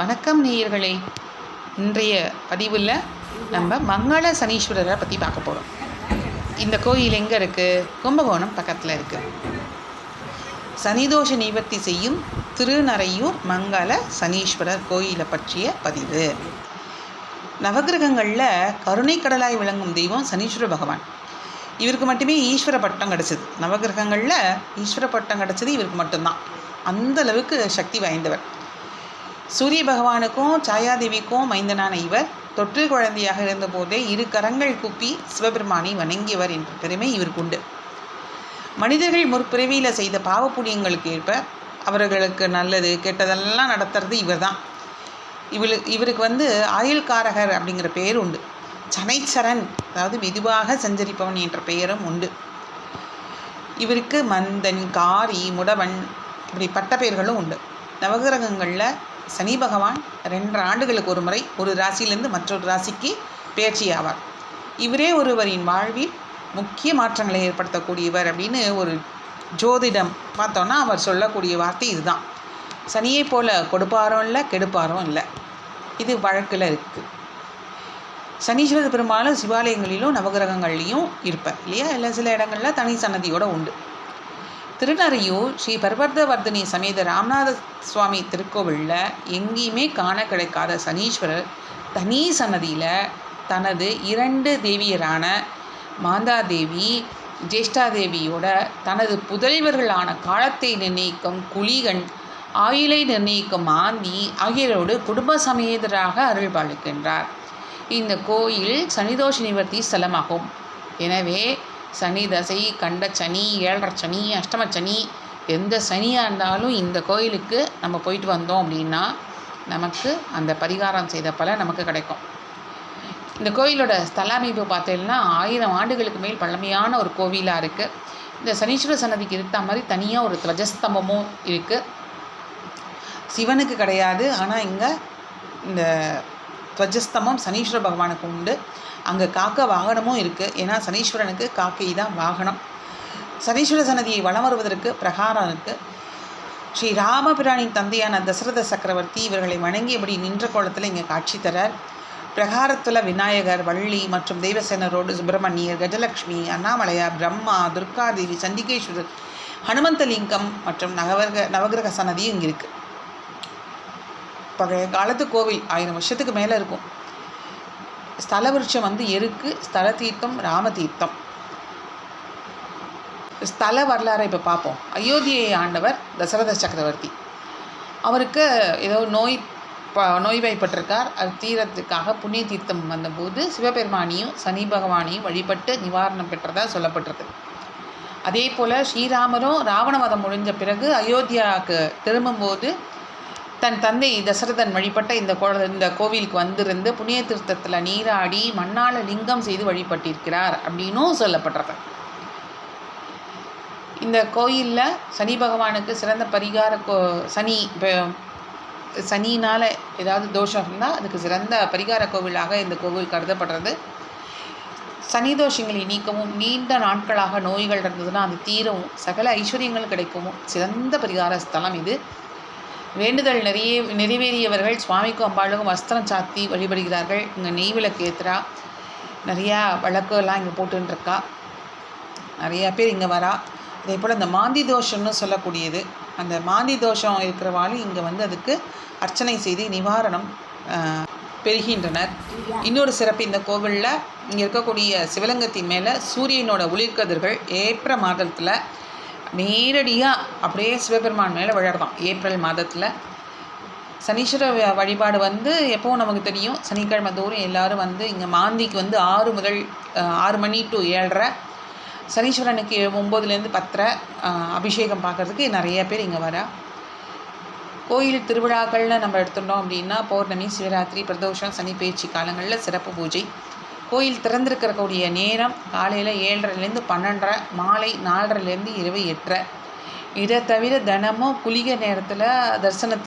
வணக்கம் நேயர்களே. இன்றைய பதிவில் நம்ம மங்கள சனீஸ்வரரை பற்றி பார்க்க போகிறோம் இந்த கோயில் எங்கே இருக்குது கும்பகோணம் பக்கத்தில் இருக்குது சனிதோஷ நிவர்த்தி செய்யும் திருநறையூர் மங்கள சனீஸ்வரர் கோயிலை பற்றிய பதிவு. நவகிரகங்களில் கருணைக்கடலாய் விளங்கும் தெய்வம் சனீஸ்வர பகவான். இவருக்கு மட்டுமே ஈஸ்வர பட்டம் கிடச்சிது. நவகிரகங்களில் ஈஸ்வர பட்டம் கிடச்சது இவருக்கு மட்டும்தான். அந்த அளவுக்கு சக்தி வாய்ந்தவர். சூரிய பகவானுக்கும் சாயாதேவிக்கும் மைந்தனான இவர் தொற்று குழந்தையாக இருந்தபோதே இரு கரங்கள் கூப்பி சிவபெருமானை வணங்கியவர் என்ற பெருமை இவருக்கு உண்டு. மனிதர்கள் முற்பிறவியில் செய்த பாவ புண்ணியங்களுக்கு ஏற்ப அவர்களுக்கு நல்லது கெட்டதெல்லாம் நடத்துறது இவர் தான் இவரு இவருக்கு வந்து ஆயுள்காரகர் அப்படிங்கிற பெயர் உண்டு. சனைச்சரன் அதாவது மெதுவாக சஞ்சரிப்பவன் என்ற பெயரும் உண்டு. இவருக்கு மந்தன் காரி முடவன் இப்படி பட்ட பெயர்களும் உண்டு. நவகிரகங்களில் சனி பகவான் ரெண்டரை ஆண்டுகளுக்கு ஒரு முறை ஒரு ராசியிலிருந்து மற்றொரு ராசிக்கு பேச்சு ஆவார். இவரே ஒருவரின் வாழ்வில் முக்கிய மாற்றங்களை ஏற்படுத்தக்கூடியவர் அப்படின்னு ஒரு ஜோதிடம் பார்த்தோன்னா அவர் சொல்லக்கூடிய வார்த்தை இதுதான். சனியை போல கொடுப்பாரும் இல்லை கெடுப்பாரும் இல்லை. இது வழக்கில் இருக்குது சனீஸ்வர பெரும்பாலும் சிவாலயங்களிலும் நவகிரகங்கள்லேயும் இருப்பார் இல்லையா? இல்லை சில இடங்களில் தனி சன்னதியோடு உண்டு. திருநறையூர் ஸ்ரீ பர்வர்தவர்தனி சமேத ராமநாத சுவாமி திருக்கோவிலில் எங்கேயுமே காண கிடைக்காத சனீஸ்வரர் தனி சன்னதியில் தனது இரண்டு தேவியரான மாந்தாதேவி ஜேஷ்டாதேவியோட தனது புதல்வர்களான காலத்தை நிர்ணயிக்கும் குளிகன் ஆயிலை நிர்ணயிக்கும் மாந்தி ஆகியோரோடு குடும்ப சமேதராக அருள்பாலிக்கின்றார் இந்த கோயில் சனிதோஷ நிவர்த்தி ஸ்தலமாகும். எனவே சனி தசை கண்ட சனி ஏழரை சனி அஷ்டம சனி எந்த சனியாக இருந்தாலும் இந்த கோயிலுக்கு நம்ம போயிட்டு வந்தோம் அப்படின்னா நமக்கு அந்த பரிகாரம் செய்த பல நமக்கு கிடைக்கும். இந்த கோயிலோட ஸ்தல அமைப்பு பார்த்தீங்கன்னா ஆயிரம் ஆண்டுகளுக்கு மேல் பழமையான ஒரு கோவிலாக இருக்குது இந்த சனீஸ்வர சன்னதிக்கு இருத்த மாதிரி தனியாக ஒரு துவஜஸ்தம்பமும் இருக்குது சிவனுக்கு கிடையாது. ஆனால் இங்கே இந்த துவஜஸ்தமம் சனீஸ்வர பகவானுக்கு உண்டு. அங்கே காக்க வாகனமும் இருக்குது ஏன்னா சனீஸ்வரனுக்கு காக்கை தான் வாகனம். சனீஸ்வர சன்னதியை வலம் வருவதற்கு பிரகாரம் இருக்குது ஸ்ரீ ராமபிரானின் தந்தையான தசரத சக்கரவர்த்தி இவர்களை வணங்கியபடி நின்ற கோலத்தில் இங்கே காட்சி தரார். பிரகாரத்தில் விநாயகர் வள்ளி மற்றும் தெய்வசேனரோடு சுப்பிரமணியர் கஜலக்ஷ்மி அண்ணாமலையார் பிரம்மா துர்காதேவி சண்டிகேஸ்வரர் ஹனுமந்தலிங்கம் மற்றும் நவகிரக நவகிரக சன்னதியும் இங்கே இருக்குது பழைய காலத்து கோவில் ஆயிரம் வருஷத்துக்கு மேலே இருக்கும். ஸ்தல விருட்சம் வந்து எருக்கு ஸ்தல தீர்த்தம் ராம தீர்த்தம். ஸ்தல வரலாறை இப்போ பார்ப்போம் அயோத்தியை ஆண்டவர் தசரத சக்கரவர்த்தி. அவருக்கு ஏதோ நோய் ப நோய்வாய்ப்பட்டிருக்கார். அது தீரத்துக்காக புண்ணிய தீர்த்தம் வந்தபோது சிவபெருமானியும் சனி பகவானையும் வழிபட்டு நிவாரணம் பெற்றதாக சொல்லப்பட்டிருக்கு. அதே போல் ஸ்ரீராமரும் ராவணவதம் முடிஞ்ச பிறகு அயோத்தியாவுக்கு திரும்பும்போது தன் தந்தை தசரதன் வழிபட்ட இந்த கோ இந்த கோவிலுக்கு வந்திருந்து புண்ணிய தீர்த்தத்தில் நீராடி மண்ணால் லிங்கம் செய்து வழிபட்டிருக்கிறார் அப்படின்னும் சொல்லப்படுறது. இந்த கோயிலில் சனி பகவானுக்கு சிறந்த பரிகார கோ சனி சனினால் ஏதாவது தோஷம் இருந்தால் அதுக்கு சிறந்த பரிகார கோவிலாக இந்த கோவில் கருதப்படுறது. சனி தோஷங்களை நீக்கவும் நீண்ட நாட்களாக நோய்கள் இருந்ததுன்னா அது தீரவும் சகல ஐஸ்வர்யங்கள் கிடைக்கவும் சிறந்த பரிகார ஸ்தலம் இது. வேண்டுதல் நிறைய நிறைவேறியவர்கள் சுவாமிக்கும் அம்பாளுக்கும் வஸ்திரம் சாத்தி வழிபடுகிறார்கள். இங்கே நெய் விளக்கு ஏற்றுறா நிறையா விளக்குலாம் இங்கே போட்டுருக்கா நிறையா பேர் இங்கே வரா. அதே போல் இந்த மாந்தி தோஷம்னு சொல்லக்கூடியது அந்த மாந்தி தோஷம் இருக்கிறவாலும் இங்கே வந்து அதுக்கு அர்ச்சனை செய்து நிவாரணம் பெறுகின்றனர். இன்னொரு சிறப்பு இந்த கோவிலில் இங்கே இருக்கக்கூடிய சிவலிங்கத்தின் மேலே சூரியனோட ஒளிர்கதிர்கள் ஏப்ர மாதத்தில் நேரடியாக அப்படியே சிவபெருமான் மேலே விழறதான் ஏப்ரல் மாதத்தில் சனீஸ்வர வழிபாடு வந்து எப்போவும் நமக்கு தெரியும். சனிக்கிழமை தோறும் எல்லோரும் வந்து இங்கே மாந்திக்கு வந்து ஆறு முதல் ஆறு மணி டு ஏழரை சனீஸ்வரனுக்கு ஒம்போதுலேருந்து பத்தரை அபிஷேகம் பார்க்குறதுக்கு நிறைய பேர் இங்கே வரா. கோயில் திருவிழாக்கள்னு நம்ம எடுத்துட்டோம் அப்படின்னா பௌர்ணமி சிவராத்திரி பிரதோஷம் சனி பேச்சு காலங்களில் சிறப்பு பூஜை. கோயில் திறந்திருக்கக்கூடிய நேரம் காலையில் ஏழரைலேருந்து பன்னெண்டரை மாலை நாலரைலேருந்து இரவு எட்டரை. இதை தவிர தினமும் குளிக நேரத்தில் தரிசனத்து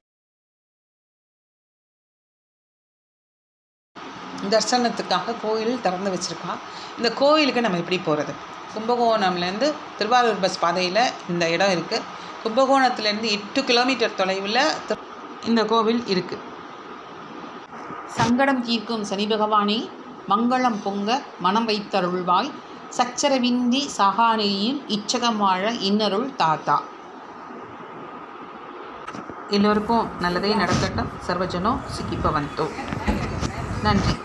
தரிசனத்துக்காக கோயில் திறந்து வச்சுருக்கா இந்த கோயிலுக்கு நம்ம எப்படி போகிறது கும்பகோணம்லேருந்து திருவாரூர் பஸ் பாதையில் இந்த இடம் இருக்குது கும்பகோணத்துலேருந்து எட்டு கிலோமீட்டர் தொலைவில் இந்த கோவில் இருக்குது சங்கடம் தீர்க்கும் சனி பகவானே மங்களம் பொங்க மனம் வைத்தருள்வாய். சச்சரவிந்தி சகானேயில் இச்சகம் வாழ இன்னருள் தாத்தா. எல்லோருக்கும் நல்லதே நடக்கட்டும். சர்வஜனோ சிக்கிப்பவந்தோ நன்றி.